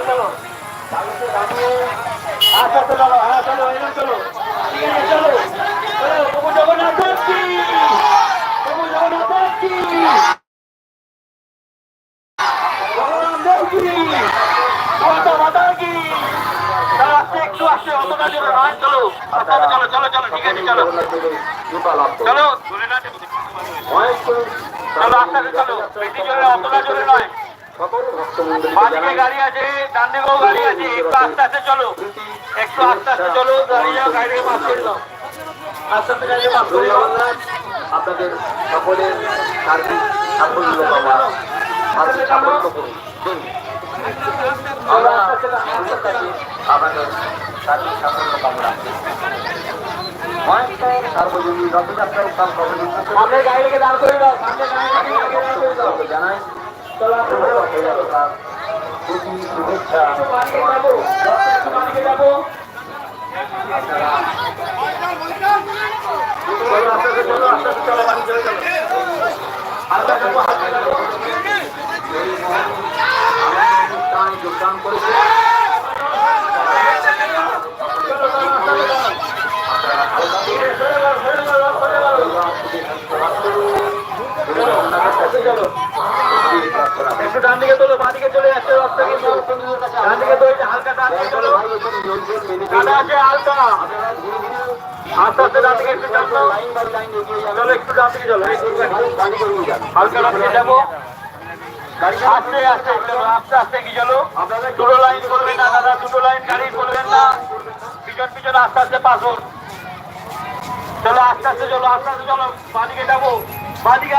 চলো আচ্ছা চলো হ্যাঁ চলো এবার চলো, ঠিক আছে, চলো। চলো প্রভু জগন্নাথ প্রভু জগন্নাথ চলো চলো চলো চলো বাদিকে গাড়ি আছে ডান দিকেও গাড়ি আছে একটু আস্তে আস্তে চলো। একটু আস্তে আস্তে চলো দাঁড়িয়ে গাড়িকে পাস করে দাও। আস্তে আস্তে গাড়িকে পাস করে দাও। আপনাদের সকলের সার্বিক সাফল্য পাওয়া সার্বিক সাফল্য করুন। আমরা আমাদের সার্বিক সাফল্য কামনা। সার্বজনীন রথযাত্রা উত্থান কমিটির সামনে গাড়িকে দাঁড় করে দাও সামনে গাড়িকে দাঁড় করে দাও। জানাই যোগদান করেছে চলো চলো আস্তে আস্তে চলো একটু ডান দিকে তোলো বাদিকে চলে যাচ্ছে রাস্তা কিন্তু ডান দিকে তো হালকা ডান দিকে চলো। আছে হালকা। আস্তে আস্তে ডান দিকে একটু চলো চলো একটু ডান দিকে চলো হালকা ডান দিকে যাব। আস্তে আস্তে আস্তে আস্তে কি চলো। দুটো লাইন করবেন না দাদা দুটো লাইন গাড়ি করবেন না। পিছন পিছন আস্তে আস্তে পাসুন চলো, আস্তে আস্তে চলো, আস্তে আস্তে চলো বাদিকে যাব। বাদিকে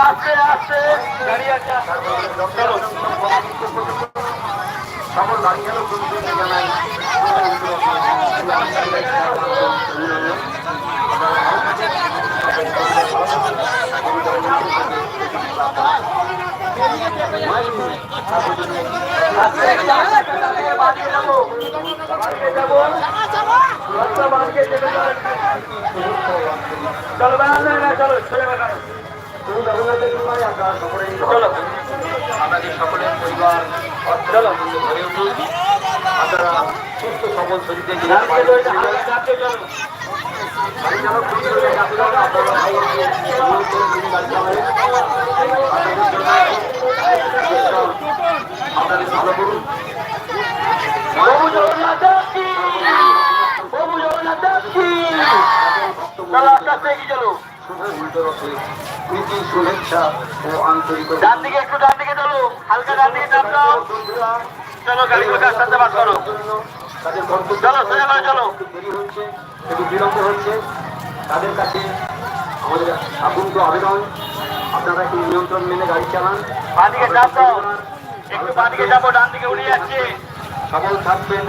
বাদিকে যেতে চলো চলো বেড়ান আপনাদের সকলের পরিবার চলো গড়ে উঠুন আপনারা সুস্থ সবল শরীরে আপনাদের ভালো করুন প্রভু জগন্নাথ কি প্রভু জগন্নাথ কি চলো আস্তে আস্তে এগিয়ে রথে প্রীতি শুভেচ্ছা ও আন্তরিক ডান দিকে একটু ডান দিকে চলো হালকা ডান দিকে চাপ দাও। চলো বাস করো। সোজা করে চলো। দেরি হচ্ছে একটু বিলম্ব হচ্ছে। তাদের কাছে আমাদের আকুন্ত আবেদন। আপনারা একটু নিয়ন্ত্রণ মেনে গাড়ি চালান? বাদিকে চাপ দাও। একটু বাদিকে যাব ডান দিকে উড়ে যাচ্ছে। সবল থাকবেন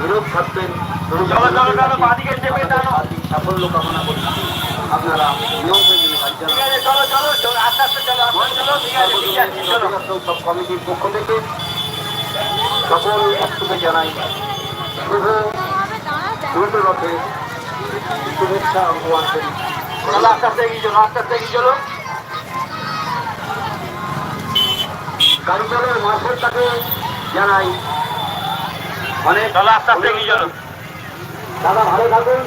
নিরোগ থাকবেন সাফল্য কামনা করি আপনারা নিয়ন্ত্রণ মেনে গাড়ি ঠিক চালান আছে চলো চলো চলো আস্তে আস্তে জানাই শুভ উল্টো রথে শুভেচ্ছা ও আন্তরিক চলো আস্তে আস্তে এগিয়ে চলো জানাই অনেক চলো আস্তে চলো দাদা ভালো থাকুন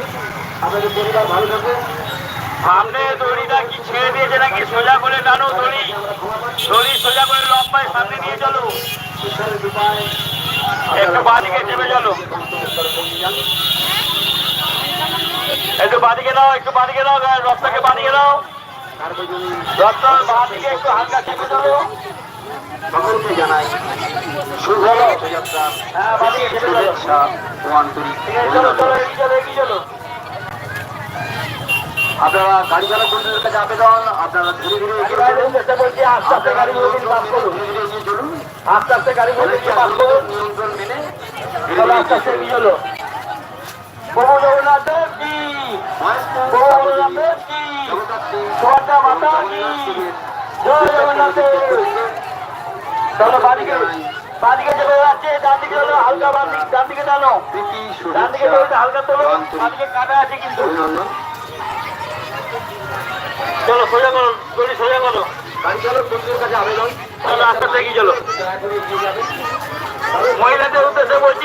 আপনাদের পরিবার ভালো থাকুন। সামনে ছেড়ে দিয়েছে নাকি? সোজা করে টানো দড়ি দড়ি সোজা করে লম্বায় সামনে নিয়ে চলো। একটু বাদিকে চেপে চলো। একটু বাদিকে দাও একটু বাদিকে দাও রথটাকে বাদিকে দাও সার্বজনীন রথটা বাদিকে একটু হালকা চেপে চলো জানাই শুভ রথযাত্রা হ্যাঁ বাদিকে চেপে চলো আন্তরিক ঠিক আছে চলো চলো অভিনন্দন। এগিয়ে চলো এগিয়ে চলো আপনারা গাড়ি চালক বন্ধুদের কাছে আবেদন আপনারা ধীরে ধীরে চলুন। চেষ্টা করছি আস্তে আস্তে গাড়িগুলোকে নিয়ন্ত্রণ পাস করুন। মেনে আস্তে আস্তে চলো। প্রভু জগন্নাথ কি? প্রভু সার্বজনীন কি? জগদ্ধাত্রী মাতা কি? জয় চলো বাদিকে বাদিকে চলে যাচ্ছে ডান দিকে হালকা বাম দিক ডান দিকে প্রীতি ডান দিকে হালকা তোলো ও কাটা আছে কিন্তু। চলো সোজা করো গড়ি সোজা করো। রাস্তা থেকে চলো মহিলাদের উদ্দেশ্যে বলছি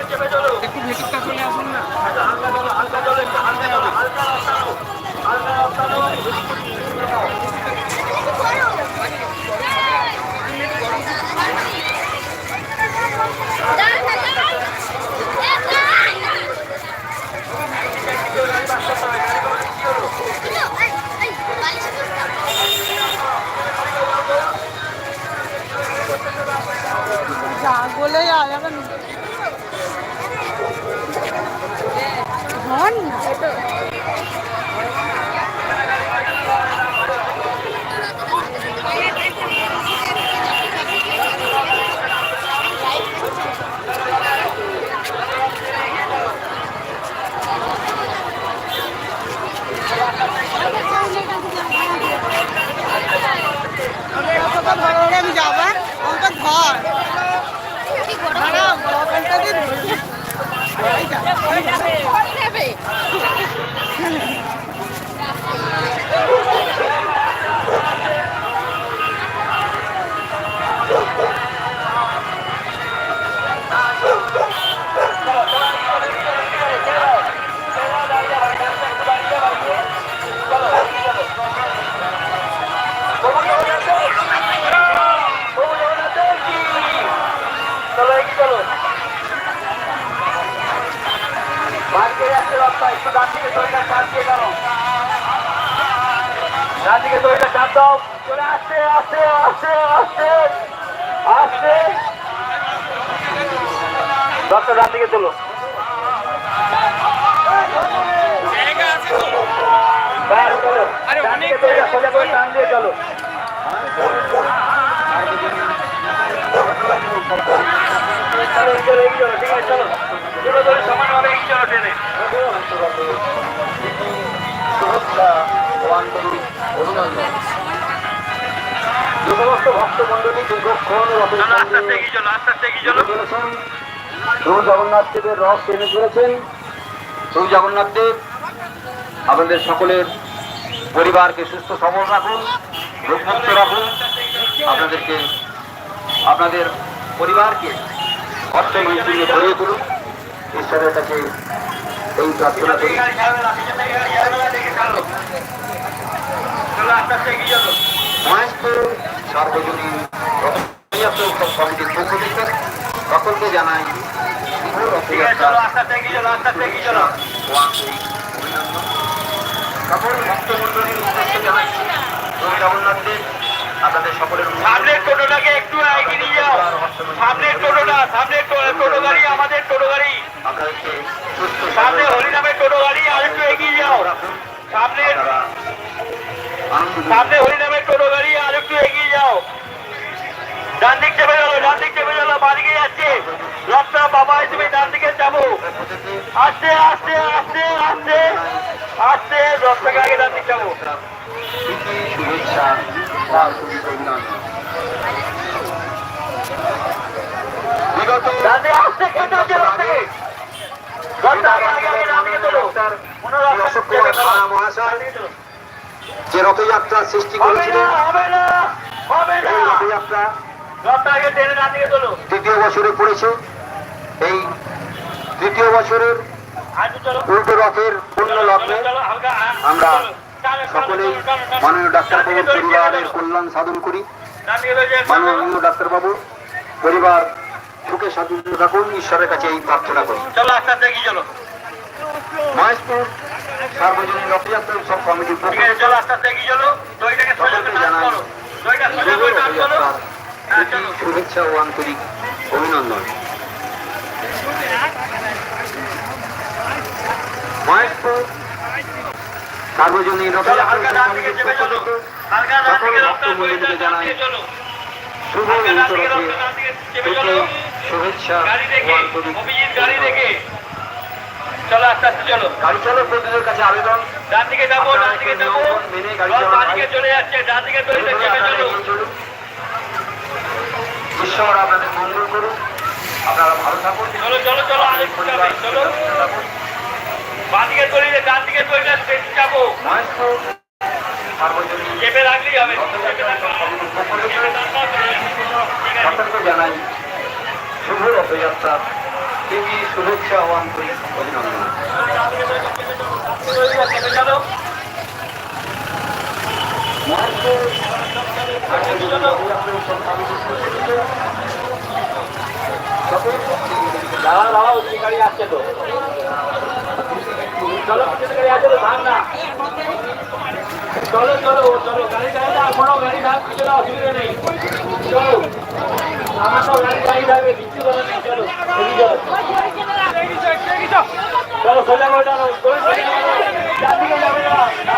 একটু ভেতরটা চলে আসুন না বলে আয়া lớn আমি যাবো অঙ্কন ঘর ঘন্টা দিন নেবে রাজনীতি দড়িটা চাপ দাও চলে আসছে আসছে আসছে আসছে আসছে ডক্টর রাজনীতি তোলো সোজা করে টান দিয়ে চলো Thank you. সমস্ত ভক্তমন্ডলী দীর্ঘক্ষণ প্রভু জগন্নাথ দেবের রস টেনে চলেছেন প্রভু জগন্নাথ দেব আপনাদের সকলের পরিবারকে সুস্থ সবল রাখুন, রোগমুক্ত রাখুন। আপনাদেরকে, আপনাদের পরিবারকে অর্থ মন্ত্রী ভরিয়ে তুলুন ঈশ্বরের কাছে এই প্রার্থনা করি। গাড়ি গাড়ি মহেশপুর সার্বজনীন রথযাত্রা উৎসব কমিটির পক্ষ থেকে সকলকে জানাই সকল ভক্তমন্ডলীর উদ্দেশ্যে প্রভু জগন্নাথ দেব। আপনাদের সকলের সামনের টোটোটাকে একটু এগিয়ে যাও। সামনের টোটোটা সামনের টোটো গাড়ি আমাদের টোটো গাড়ি সামনে হরিনামের টোটো গাড়ি আর একটু এগিয়ে যাও। দিন। সামনে হরিনামের টোটো গাড়ি আর একটু এগিয়ে যাও। ডান দিক চেপে গেলো ডান দিক চেপে গেলো বাদিকে যাচ্ছে। রথটা বাবা তুমি ডান দিকে যাব আস্তে আস্তে আস্তে আস্তে রথটাকে আগে ডান দিক যাব প্রীতি, শুভেচ্ছা বিগত যে রথযাত্রা সৃষ্টি করেছিলেন। রথযাত্রা তৃতীয় বছরে পড়েছে। এই তৃতীয় বছরের উল্টো রথের পূর্ণ লগ্নে আমরা সকলেই। মাননীয় ডাক্তারবাবুর পরিবারের কল্যাণ সাধন করি। মাননীয় ডাক্তারবাবু পরিবার সুখে স্বাধীন থাকুন ঈশ্বরের কাছে এই প্রার্থনা করি মহেশপুর সার্বজনীন রথযাত্রা উৎসব কমিটির পক্ষ হ্যাঁ, চলো। শুভেচ্ছা ও আন্তরিক অভিনন্দন মহেশপুর সার্বজনীন ডান দিকে জানাই শুভ শুভেচ্ছা চলো আস্তে আস্তে চলো। গাড়ি চালক বন্ধুদের কাছে আবেদন। ডান যাব ডান দিকে যাব। মেনে গাড়ি ডান দিকে চলে যাচ্ছে ডান দিকে দড়িটা চেপে চলো। চলুন। ঈশ্বর আপনাদের মঙ্গল করুন আপনারা ভালো থাকুন। চলো চলো চলো আরেকটু চলো বাঁ দিকে দড়িতে ডান দিকে দড়িটা বেশি যাব। চেপে রাখলেই হবে জানাই শুভ রথযাত্রা। প্রীতি শুভেচ্ছা ও আন্তরিক অভিনন্দন। দাঁড়া দাঁড়া গাড়ি আসছে তো। চলো গাড়ি না চলো চলো গাড়ি যাবে না কোনো গাড়ি থাক পিছনে অসুবিধা নেই চলো আমার তো গাড়ি গাড়ি থাকবে কিচ্ছু করে নেই চলো চলো সোজা করে চলো দড়ি সোজা করো। ডান দিকে যাবে না ডান দিকে যাবে না